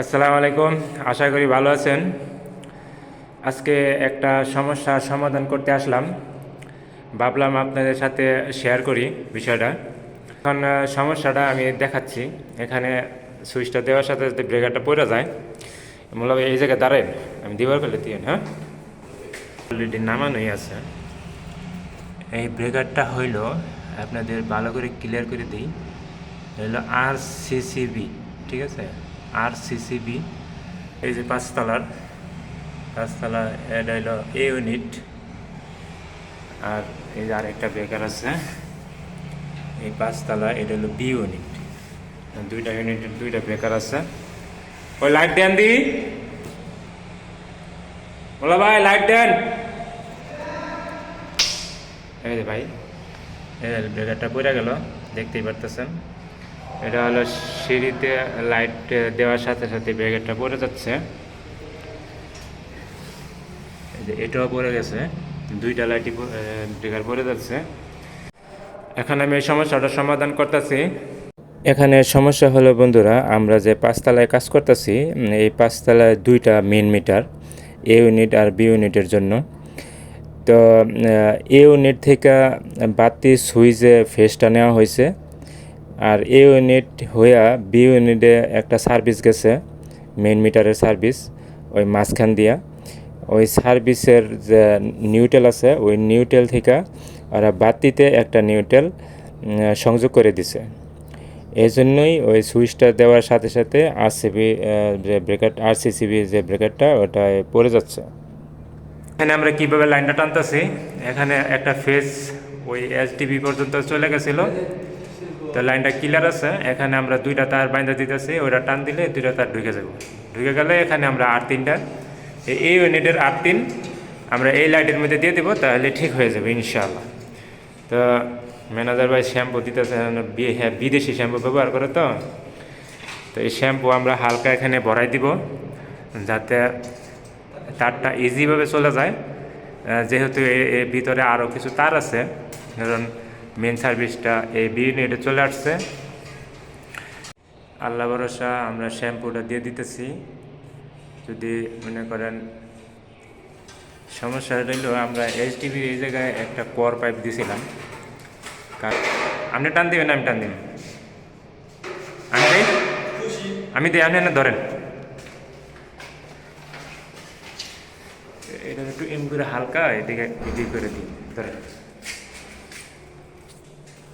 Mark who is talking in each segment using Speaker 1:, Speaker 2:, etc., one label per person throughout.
Speaker 1: আসসালামু আলাইকুম আশা করি ভালো আছেন। আজকে একটা সমস্যার সমাধান করতে আসলাম। ভাবলাম আপনাদের সাথে শেয়ার করি বিষয়টা। এখন সমস্যাটা আমি দেখাচ্ছি। এখানে সুইচটা দেওয়ার সাথে সাথে ব্রেকারটা পড়ে যায়। মূলত এই জায়গায় দাঁড়ায় আমি দিবার ফেলে দিয়ে হ্যাঁ? অলরেডি নামানোই আছে। এই ব্রেকারটা হইল, আপনাদের ভালো করে ক্লিয়ার করে দিই। হইল আর সিসিবি ঠিক আছে? আর সিসিবি এই যে পাঁচতলার, পাঁচতলা, এটা হইল এ ইউনিট আর এই যে আরেকটা ব্রেকার আছে, এই পাঁচতলা, এটা হলো বি ইউনিট দুইটা ইউনিটের দুইটা ব্রেকার আছে। ওই লাইট দেন দি। বলো ভাই লাইট দেন। এই যে ভাই, এই ব্রেকারটা পড়ে গেল, দেখতেই পারতেছেন। এটা হলো সিঁড়িতে লাইট দেওয়ার সাথে সাথে ব্রেকারটা পড়ে যাচ্ছে। এটাও পড়ে গেছে, দুইটা লাইটই ব্রেকার পড়ে যাচ্ছে। এখন আমি এই সমস্যাটার সমাধান করতেছি। এখানে সমস্যা হলো, বন্ধুরা, আমরা যে পাঁচতলায় কাজ করতেছি এই পাঁচতলায় দুইটা মেন মিটার এ ইউনিট আর বি ইউনিটের জন্য। তো এ ইউনিট থেকে বাতি সুইচে ফেসটা নেওয়া হয়েছে। আর এ ইউনিট হইয়া বি ইউনিটে একটা সার্ভিস গেছে মেন মিটারের সার্ভিস ওই মাঝখান দিয়া। ওই সার্ভিসের যে নিউটেল আছে, ওই নিউটেল থেকে ওরা বাতিতে একটা নিউটেল সংযোগ করে দিছে। এই জন্যই ওই সুইচটা দেওয়ার সাথে সাথে আরসিবি যে ব্রেকার আরসিসিবি যে ব্রেকারটা ওটা পড়ে যাচ্ছে। এখানে আমরা কীভাবে লাইনটা টানতেছি? এখানে একটা ফেস ওই এসডিবি পর্যন্ত চলে গেছিল। তো লাইনটা ক্লিয়ার আছে? এখানে আমরা দুইটা তার বাইন্দা দিতেছি, ওইটা টান দিলে দুইটা তার ঢুকে যাব। ঢুকে গেলে এখানে আমরা আর তিনটা এই- ইউনিটের আর তিন, আমরা এই লাইটের মধ্যে দিয়ে দিব, তাহলে ঠিক হয়ে যাবে, ইনশাআল্লাহ। তো ম্যানেজার ভাই শ্যাম্পু দিতেছে হ্যাঁ বিদেশি শ্যাম্পু ব্যবহার করে তো। তো এই শ্যাম্পু আমরা হালকা এখানে ভরাই দিব, যাতে তারটা ইজিভাবে চলে যায়। যেহেতু এর ভিতরে আরও কিছু তার আছে, ধরুন মেন সার্ভিসটা এই বি ইউনিটে চলে আসছে। আল্লাহ ভরসা, আমরা শ্যাম্পুটা দিয়ে দিতেছি। যদি মনে করেন সমস্যা রইল, আমরা এইচ এইচডিবির এই জায়গায় একটা কোয়ার পাইপ দিয়েছিলাম আপনি টান দিবেন, আমি টান দিব। আমি দিই? আমি দিই, আপনি না ধরেন। এটা একটু এম করে হালকা, এদিকে এদিকে করে দিই, ধরেন।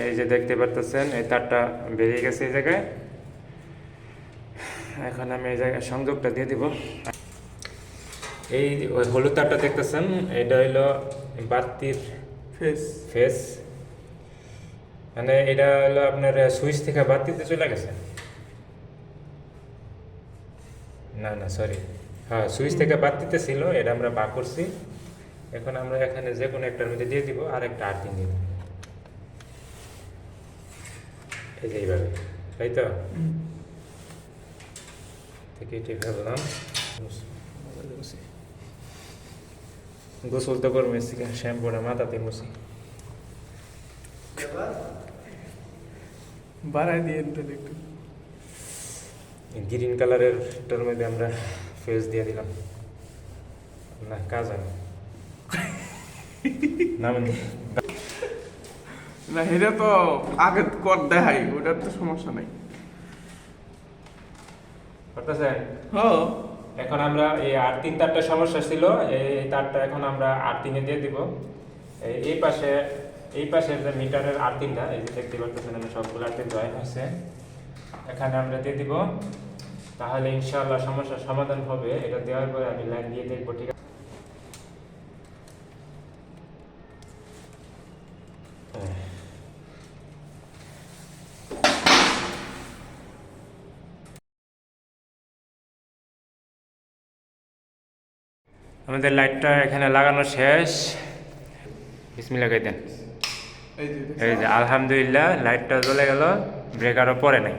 Speaker 1: এই যে দেখতে পারতেছেন এই তারটা বেরিয়ে গেছে এই জায়গায়। এখন আমি এই জায়গায় সংযোগটা দিয়ে দিব। এই হলুদ তারটা দেখতেছেন এটা হইল বাতির
Speaker 2: ফেস
Speaker 1: ফেস মানে এটা হলো আপনার সুইচ থেকে বাতিতে চলে গেছে। না না সরি হ্যাঁ সুইচ থেকে বাতিতে ছিল এটা আমরা বা করছি। এখন আমরা এখানে যে কোনো একটার মধ্যে দিয়ে দিব আর একটা আর্থিং দিব এই যে এইভাবে তাই তো? থেকে এটি ফেললাম গোসল তো করব শ্যাম্পুটা মাথাতে মুছি।
Speaker 2: বাড়াই দিয়ে একটু।
Speaker 1: গ্রিন কালারের টার মধ্যে আমরা ফেস দিয়ে দিলাম। না কাজ হয় না। না
Speaker 2: তো আগে কর দেখাই ওটার তো সমস্যা নাই।
Speaker 1: করতেছেন?
Speaker 2: হ্যাঁ।
Speaker 1: এখন আমরা এই আট তিন তারটা সমস্যা ছিল এই তারটা এখন আমরা আট তিনে দিয়ে দিব। এই- পাশে এই পাশের যে মিটারের আট তিনটা এই যে দেখতে পাচ্ছেন আমরা সবগুলো আট তিন জয়েন হয়েছে এখানে আমরা দিয়ে দিব। তাহলে ইনশাআল্লাহ সমস্যার সমাধান হবে এটা দেওয়ার পরে আমি লাইন দিয়ে দেখব ঠিক আছে? আমাদের লাইটটা এখানে লাগানো শেষ। বিসমিল্লা দেন।
Speaker 2: এই যে
Speaker 1: এই যে আলহামদুলিল্লাহ লাইটটা জ্বলে গেল ব্রেকারও পরে নাই।